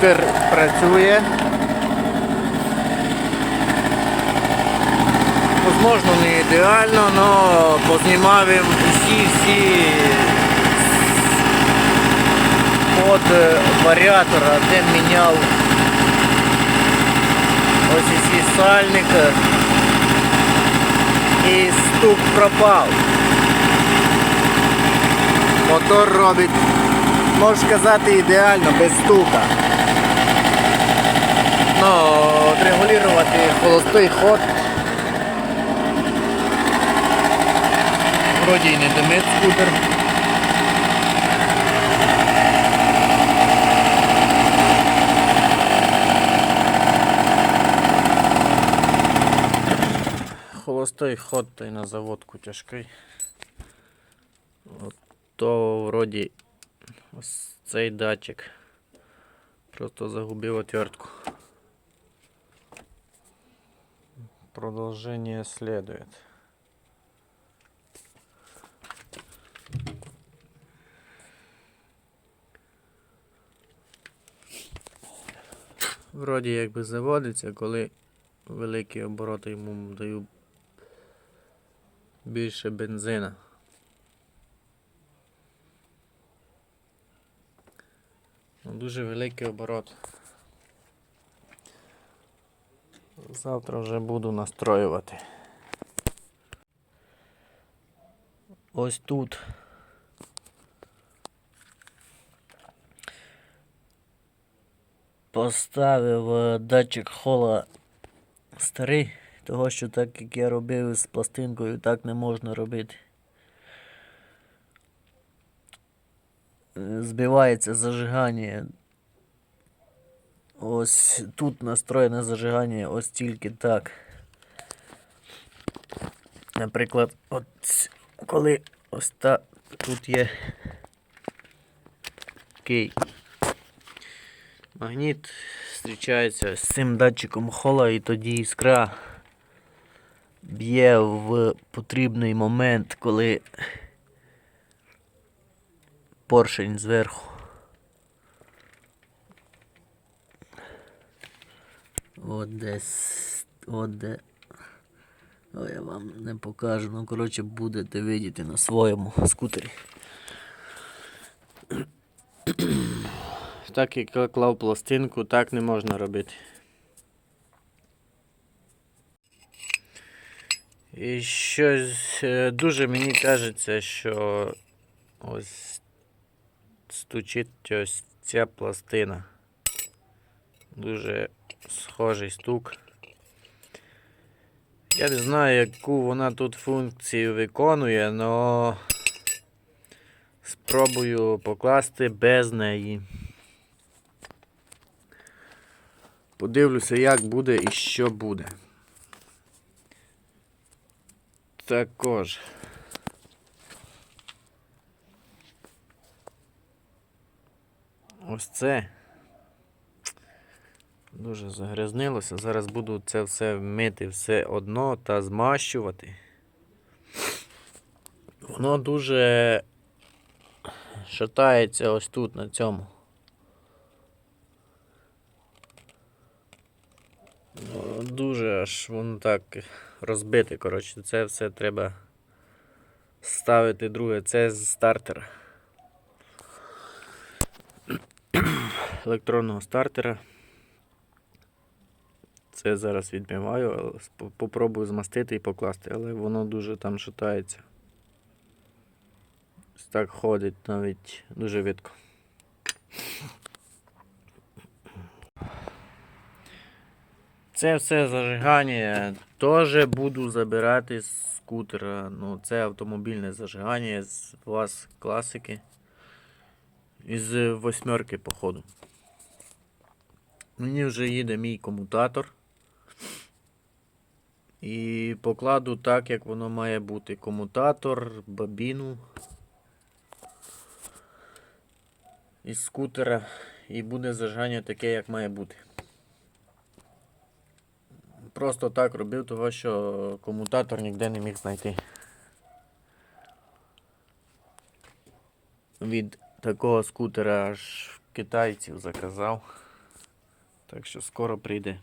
скутер працює. Возможно, не ідеально, але познімав їм всі-всі под варіатора, де міняв ось ці сальники і стук пропав. Мотор робить, можна сказати, ідеально, без стука. Ну, отрегулювати холостий ход. Вроді і не димить скутер. Холостой ход та й на заводку тяжкий. От то вроді ось цей датчик. Просто загубив отвертку. Продолжение следует. Вроді якби заводиться, коли великі обороти йому даю більше бензина. Ну, Дуже великий оборот. Завтра вже буду настроювати. Ось тут. Поставив е, датчик хола старий, того що так як я робив з пластинкою, так не можна робити. Е, Збивається зажигання. Ось тут настроєне зажигання ось тільки так. Наприклад, от коли ось та тут є такий магніт зустрічається з цим датчиком хола і тоді іскра б'є в потрібний момент, коли поршень зверху. От десь, от. О, я вам не покажу. Ну, коротше, будете видіти на своєму скутері. Так як клав пластинку, так не можна робити. І щось е, дуже мені кажеться, що ось стучить ось ця пластина. Дуже схожий стук. Я не знаю, яку вона тут функцію виконує, але спробую покласти без неї. Подивлюся, як буде і що буде. Також. Ось це. Дуже загрязнилося. Зараз буду це все мити все одно та змащувати. Воно дуже шатається ось тут на цьому. Дуже аж воно так розбите. Коротше, це все треба ставити друге. Це з стартера. Електронного стартера. Це зараз відмиваю, попробую змастити і покласти, але воно дуже там шатається. Так ходить навіть дуже видко. Це все зажигання теж буду забирати з скутера. Ну, це автомобільне зажигання з вас класики. Із восьмерки, походу. Мені вже їде мій комутатор. І покладу так, як воно має бути. Комутатор, бабіну із скутера. І буде зажигання таке, як має бути. Просто так робив, того що комутатор ніде не міг знайти. Від такого скутера аж китайців заказав. Так що скоро прийде